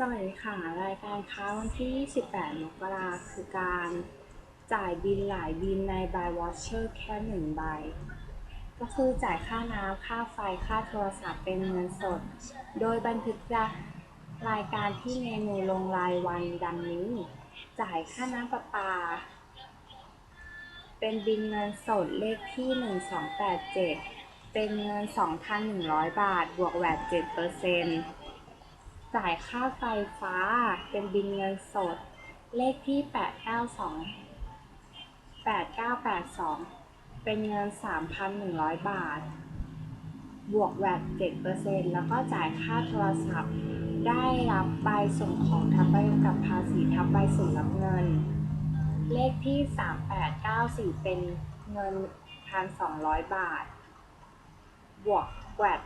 สวัสดีค่ะ รายการค้าวันที่28มกราคือการจ่ายบินหลายบินใน Buy Voucher แค่หนึ่งใบ ก็คือจ่ายค่าน้ำ ค่าไฟ ค่าโทรศัพท์เป็นเงินสด โดยบันทึกรายการที่เมนูลงรายวันดังนี้ จ่ายค่าน้ำประปา เป็นบินเงินสดเลขที่ 1287 เป็นเงิน 2,100 บาท บวกแวด7% จ่ายค่าไฟฟ้าเป็นบินเงินสด เลขที่ 892 8982 เป็นเงิน 3,100 บาท บวกแวด7%แล้วก็จ่ายค่าโทรศัพท์ ได้รับใบส่งของทับใบกับภาษีทับใบส่งรับเงิน เลขที่ 3894 เป็นเงิน 1,200 บาท บวกแวด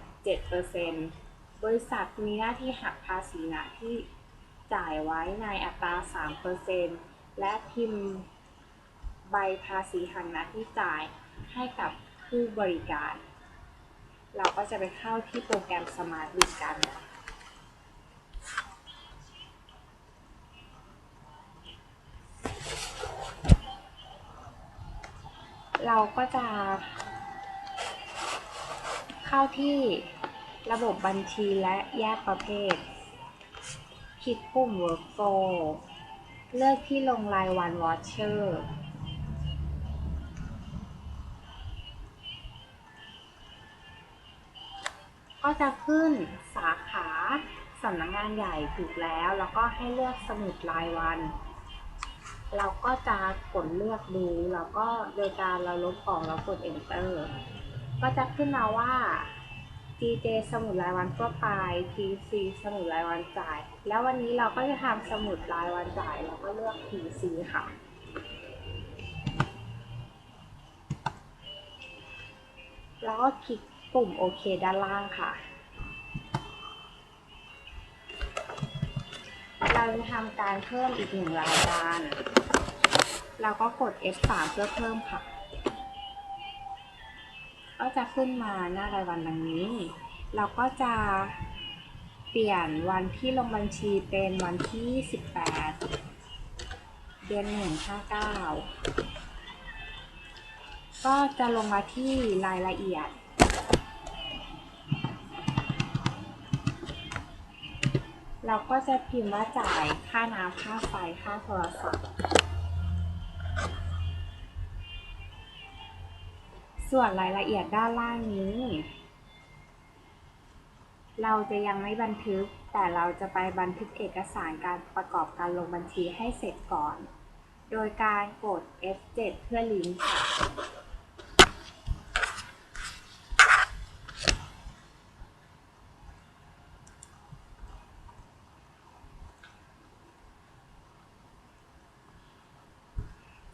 7% บริษัทมีหน้าที่หักภาษีน้าที่จ่ายไว้ในอัตรา 3%และพิมพ์ใบภาษีหักหน้าที่จ่ายให้กับผู้บริการ เราก็จะไปเข้าที่โปรแกรม Smart b i z กันเราก็จะเข้าที่ ระบบบัญชีและแยกประเภท คลิกปุ่ม Workflow เลือกที่ลงรายวัน Voucher ก็จะขึ้นสาขาสำนักงานใหญ่ถูกแล้ว แล้วก็ให้เลือกสมุดรายวัน เราก็จะกดเลือกดูแล้วก็โดยการเราลบออกแล้วกด enter ก็จะขึ้นมาว่า DJ สมุดรายวันทั่วไป TC สมุดรายวันจ่าย แล้ววันนี้เราก็จะทำสมุดรายวันจ่ายเราก็เลือก TC ค่ะ แล้วก็คลิกปุ่มโอเคด้านล่างค่ะ เราจะทำการเพิ่มอีกหนึ่งรายการ เราก็กด F3 เพื่อเพิ่มค่ะ ก็จะขึ้นมาหน้ารายวันดังนี้ เราก็จะเปลี่ยนวันที่ลงบัญชีเป็นวันที่ 18 เดือน1 59ก็จะลงมาที่รายละเอียด เราก็จะพิมพ์ว่าจ่ายค่าน้ำค่าไฟค่าโทรศัพท์ ส่วนรายละเอียดด้านล่างนี้ เราจะยังไม่บันทึก แต่เราจะไปบันทึกเอกสารการประกอบการลงบัญชีให้เสร็จก่อน โดยการกด F7 เพื่อลิงก์ค่ะ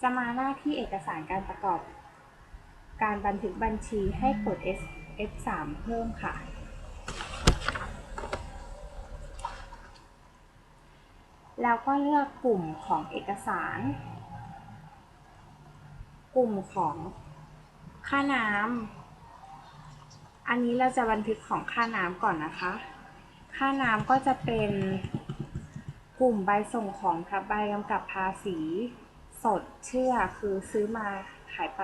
จะมาหน้าที่เอกสารการประกอบ การบันทึกบัญชีให้กด S F3 เพิ่มค่ะ แล้วก็เลือกกลุ่มของเอกสาร กลุ่มของค่าน้ำ อันนี้เราจะบันทึกของค่าน้ำก่อนนะคะ ค่าน้ำก็จะเป็นกลุ่มใบส่งของทับใบกำกับภาษี สดเชื่อคือซื้อมาขายไป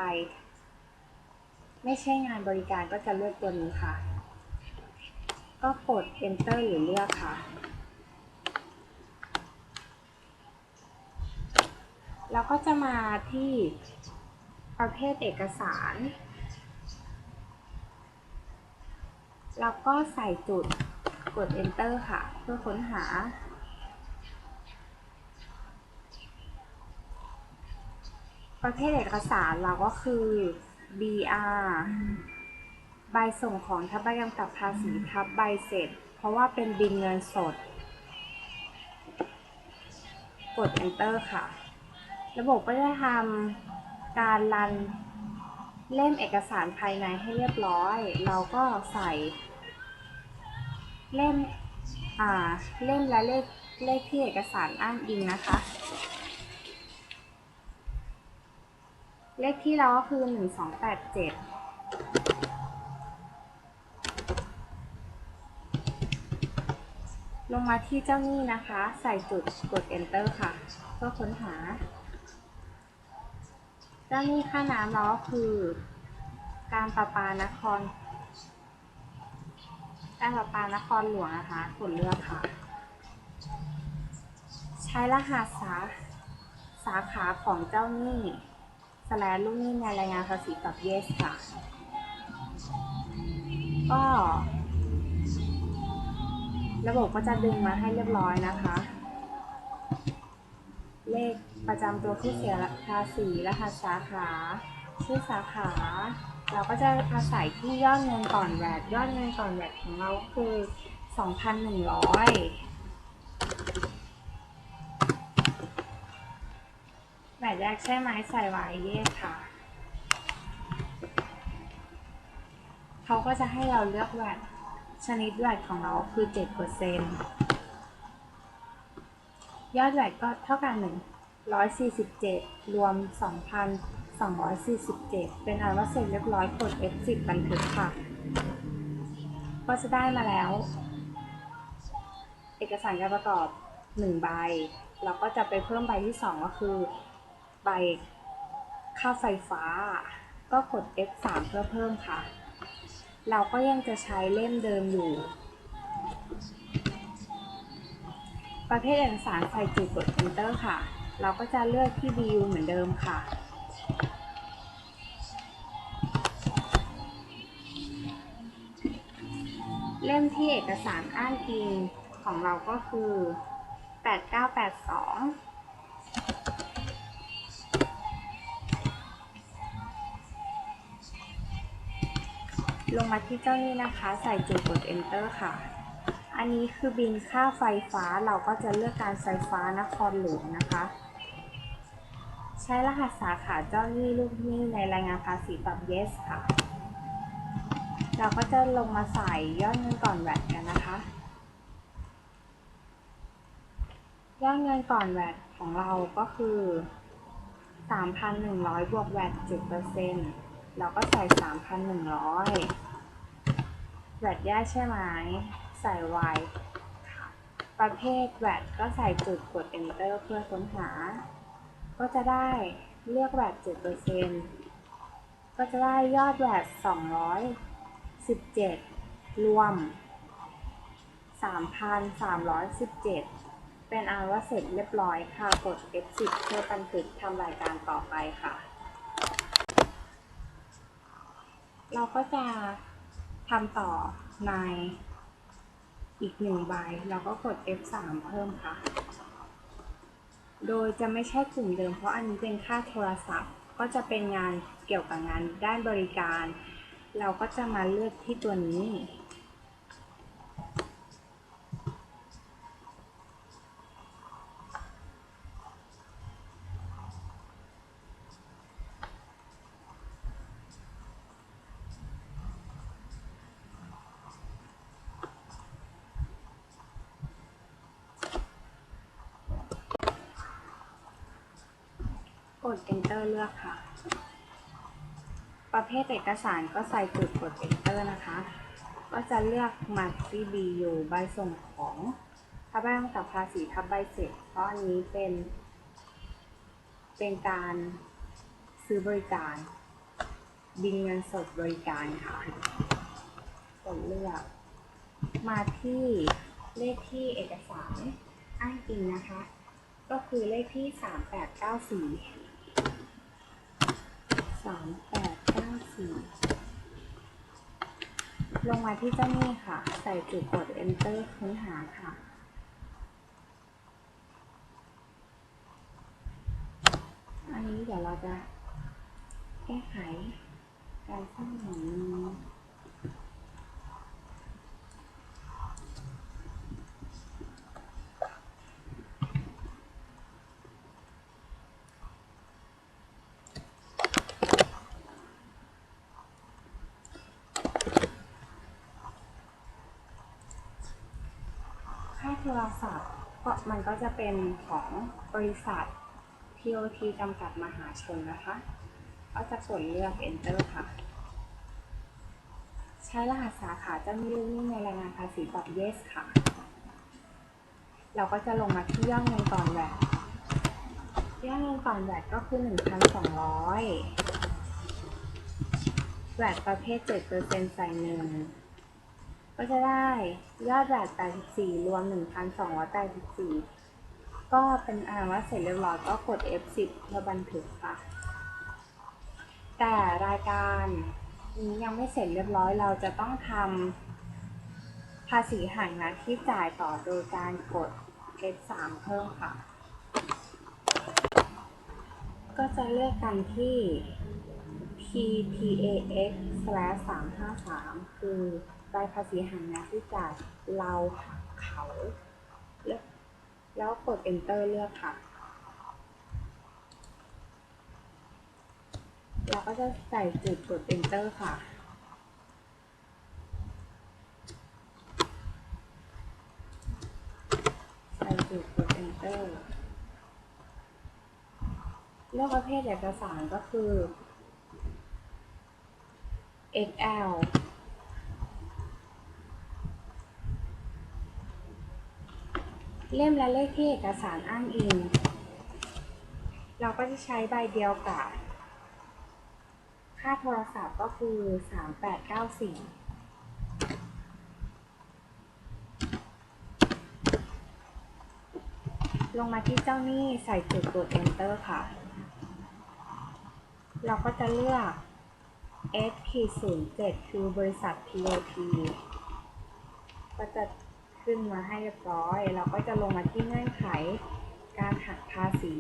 ไม่ใช่งานบริการก็จะเลือกตัวนี้ค่ะ ก็กด enter หรือเลือกค่ะ แล้วก็จะมาที่ประเภทเอกสาร แล้วก็ใส่จุดกด enter ค่ะ เพื่อค้นหาประเภทเอกสารเราก็คือ BR ใบส่งของทับใบกำกับภาษีทับใบเสร็จ เพราะว่าเป็นบินเงินสด กด enter ค่ะ ระบบก็จะทำการรันเล่มเอกสารภายในให้เรียบร้อย เราก็ใส่ เล่ม อ่า เล่มและเลขเลขที่เอกสารอ้างอิงนะคะ เลขที่เราก็คือ1287แลงมาที่เจ้าหนี้นะคะ ใส่จุดกด enter ค่ะ เพื่อค้นหา เจ้าหนี้ค่าน้ำเราก็คือ การประปานคร การประปานครหลวงนะคะ กดเลือกค่ะ ใช้รหัสสาสาขาของเจ้าหนี้ แลนลูกหนี้ในรายงานภาษีกับ yes ค่ะ ก็ ระบบก็จะดึงมาให้เรียบร้อยนะคะ เลขประจำตัวผู้เสียภาษีรหัสสาขาชื่อสาขา เราก็จะอาศัยที่ยอดเงินก่อนแวดยอดเงินก่อนแวดของเราคือ 2,100 แวดแรกใช่ไหมใส่ไว้เย่ค่ะ เขาก็จะให้เราเลือกแวดชนิดแวดของเราคือ 7%ยอดแวดก็เท่ากัน 147 รวม 2,247 เป็นอันว่าเสร็จเรียบร้อยกด F10 บันทึกค่ะ ก็จะได้มาแล้ว เอกสารการประกอบ 1 ใบเราก็จะไปเพิ่มใบที่ 2 ก็คือ ใบค่าไฟฟ้า ก็กด F3 เพื่อเพิ่มค่ะ เราก็ยังจะใช้เล่มเดิมอยู่ ประเภทเอกสารใส่จุดกด Enter ค่ะ เราก็จะเลือกที่ BU เหมือนเดิมค่ะเล่มที่เอกสารอ้างอิงของเราก็คือ 8982 ลงมาที่เจ้านี้นะคะ ใส่จุดกด enter ค่ะ อันนี้คือบินค่าไฟฟ้าเราก็จะเลือกการไฟฟ้านครหลวงนะคะ ใช้รหัสสาขาเจ้าหนี้ลูกหนี้ในรายงานภาษีแบบ yes ค่ะ เราก็จะลงมาใส่ยอดเงินก่อนแวดกันนะคะยอดเงินก่อนแวดของเราก็คือ 3,100 บวกแวด7%เราก็ใส่ 3,100 แวดแยกใช่ไหมใส่ y ค่ะประเภทแวดก็ใส่จุดกด enter เพื่อค้นหา ก็จะได้เลือกแวด7%ก็จะได้ยอดแวด217 รวม 3,317 เป็นอันว่าเสร็จเรียบร้อยค่ะ กด F10 เพื่อบันทึกทำรายการต่อไปค่ะ เราก็จะ ทำต่อในอีกหนึ่งใบเราก็กด F3 เพิ่มค่ะ โดยจะไม่ใช่กลุ่มเดิมเพราะอันนี้เป็นค่าโทรศัพท์ ก็จะเป็นงานเกี่ยวกับงานด้านบริการ เราก็จะมาเลือกที่ตัวนี้ ก ก็เลือกค่ะ ประเภทเอกสารก็ใส่จุดกด enter นะคะ ก็จะเลือกมาที่ BU ใบส่งของถ้าใบกำกับภาษีทับใบเสร็จ เพราะอันนี้เป็น เป็นการซื้อบริการ บินเงินสดบริการค่ะกดเลือก มาที่เลขที่เอกสารอ้างอิงนะคะ ก็คือเลขที่ 3894 3894ลงมาที่เจ้าหนี้ค่ะ ใส่จุดกด enter ค้นหาค่ะ อันนี้เดี๋ยวเราจะแก้ไขการสร้างหน่ว โทรศัพท์ก็มันก็จะเป็นของบริษัท TOT จำกัดมหาชนนะคะ ก็จะกดเลือก Enter ค่ะ ใช้รหัสสาขาจ้าหนี้ลูกหนี้ในรายงานภาษีแบบ Yes ค่ะ เราก็จะลงมาที่ย่อดเงินก่อนแวดยอดเงินก่อนแวดก็คือ 1,200แวดประเภท 7%ใส่หนึ่ง ก็จะได้ยอดแวด84 รวม 1,284 ก็เป็นอันว่าเสร็จเรียบร้อยก็กด F10 เพื่อบันทึกค่ะ แต่รายการนี้ยังไม่เสร็จเรียบร้อยเราจะต้องทำภาษีหารนัดที่จ่ายต่อโดยการกด F3 เพิ่มค่ะ ก็จะเลือกกันที่ PPAX 353 คือ รายภาษีหารนัดที่จ่ายเราหักเขาเลือกแล้วกด Enter เลือกค่ะ เราก็จะใส่จุดกด Enter ค่ะใส่จุดกด Enter เลือกประเภทเอกสารก็คือ XL เล่มและเลขที่เอกสารอ้างอิง เราก็จะใช้ใบเดียวกับ ค่าโทรศัพท์ก็คือ 3894ลงมาที่เจ้าหนี้ใส่จุดกด enter ค่ะ เราก็จะเลือก s 0 7คือบริษัท TOT ก็จะ ขึ้นมาให้เรียบร้อย เราก็จะลงมาที่เงื่อนไข การหักภาษี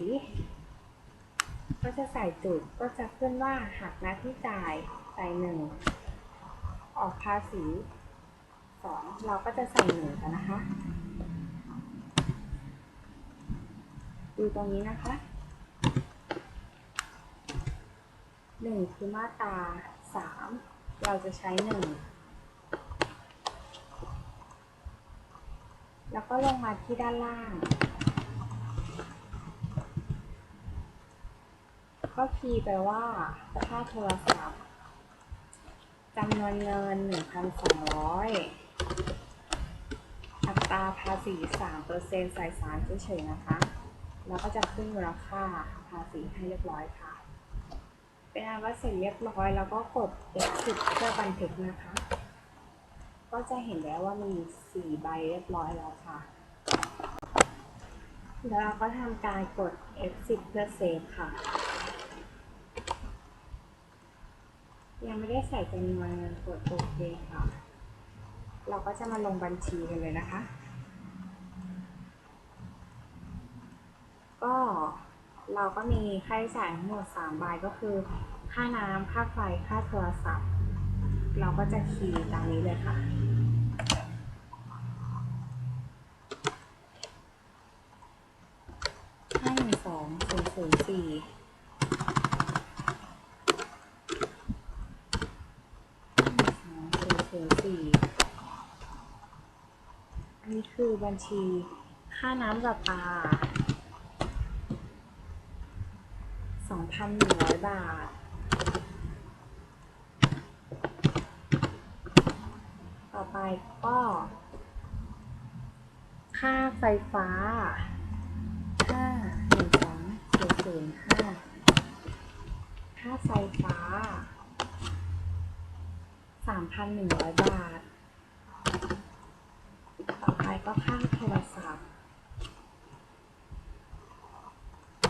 ก็จะใส่จุดก็จะขึ้นว่าหักหน้าที่จ่ายใส่หนึ่งออกภาษีสองเราก็จะใส่หนึ่งกันนะคะ ดูตรงนี้นะคะหนึ่งคือมาตราสามเราจะใช้หนึ่ง แล้วก็ลงมาที่ด้านล่าง ก็คีย์ไปว่าค่าโทรศัพท์จำนวนเงิน 1,200 อัตราภาษี3%ใส่สารเฉยๆนะคะ แล้วก็จะขึ้นมูลค่าภาษีให้เรียบร้อยค่ะ เป็นอันว่าเสร็จเรียบร้อยแล้วก็กด F10 เพื่อบันทึกนะคะ ก็จะเห็นแล้วว่ามี 4 ใบเรียบร้อยแล้วค่ะ แล้วเราก็ทำการกด F10 เพื่อเซฟค่ะ ยังไม่ได้ใส่จำนวนเงินกดโอเคค่ะ เราก็จะมาลงบัญชีกันเลยนะคะ ก็เราก็มีค่าใช้จ่ายทั้งหมด3ใบก็คือ ค่าน้ำค่าไฟ ค่าโทรศัพท์ เราก็จะคีย์ตามนี้เลยค่ะห้าหนึ่งสองศูนย์ศูนย์สี่ห้าหนึ่งสองศูนย์ศูนย์สี่อันนี้คือบัญชีค่าน้ำประปาสองพันหนึ่งร้อยบาท ต่อไป ก็ ค่าไฟฟ้าห้าหนึ่งสองศูนย์ศูนย์ห้าค่าไฟฟ้าสามพันหนึ่งร้อยบาท ต่อไปก็ค่าโทรศัพท์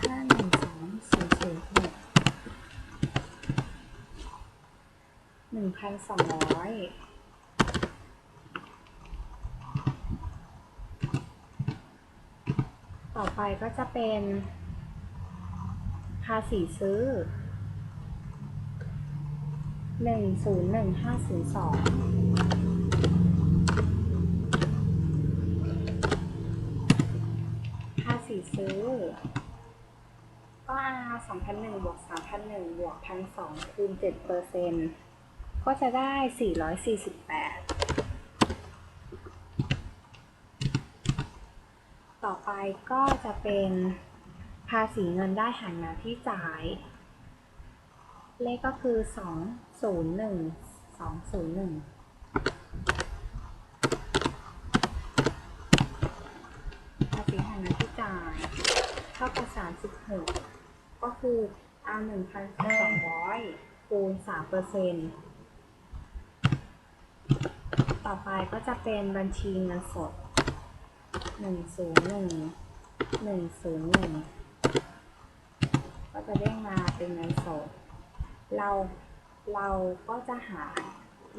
ห้าหนึ่งสองศูนย์ศูนย์หกหนึ่งพันสองร้อย ต่อไปก็จะเป็น ภาษีซื้อหนึ่งศูนย์หนึ่งห้าศูนย์สองภาษีซื้อ ก็อาสองพันหนึ่งบวกสามพันหนึ่งบวกพันสองคูณเจ็ดเปอร์เซ็นต์ก็จะได้สี่ร้อยสี่สิบแปด อไปก็จะเป็นภาษีเงินได้หันมาที่จ่าย เลขก็คือสองศูนย์หนึ่งสองศูนย์หนึ่งภาจ่ายเท่ากับ36 ก็คือเอา1,200คูณ3เปอร์เซ็นต์ต่อไปก็จะเป็นบัญชีเงินสด 101 101ก็จะเด้งมาเป็นเงินสด เราเราก็จะหา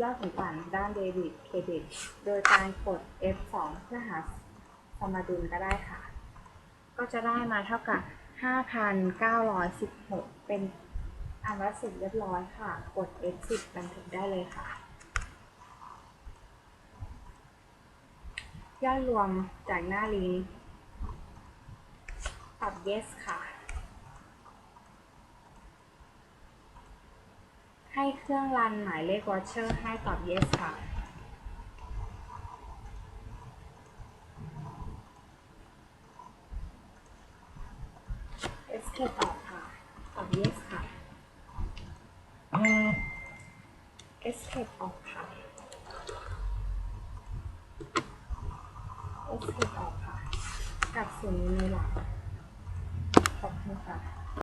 ยอดต่างด้านเดบิตเครดิต โดยการกด F2 เพื่อหาสมดุลก็ได้ค่ะ ก็จะได้มาเท่ากับ 5,916 เป็นอันวัดสร็จเรียบร้อยค่ะ กด F10 บันทึกได้เลยค่ะ ยอดรวมจากหน้าลิงก์ตอบ yes ค่ะ ให้เครื่องรันหมายเลขวอเชอร์ให้ตอบ yes ค่ะ escape ออกค่ะ ตอบ yes ค่ะ escape ออกค่ะ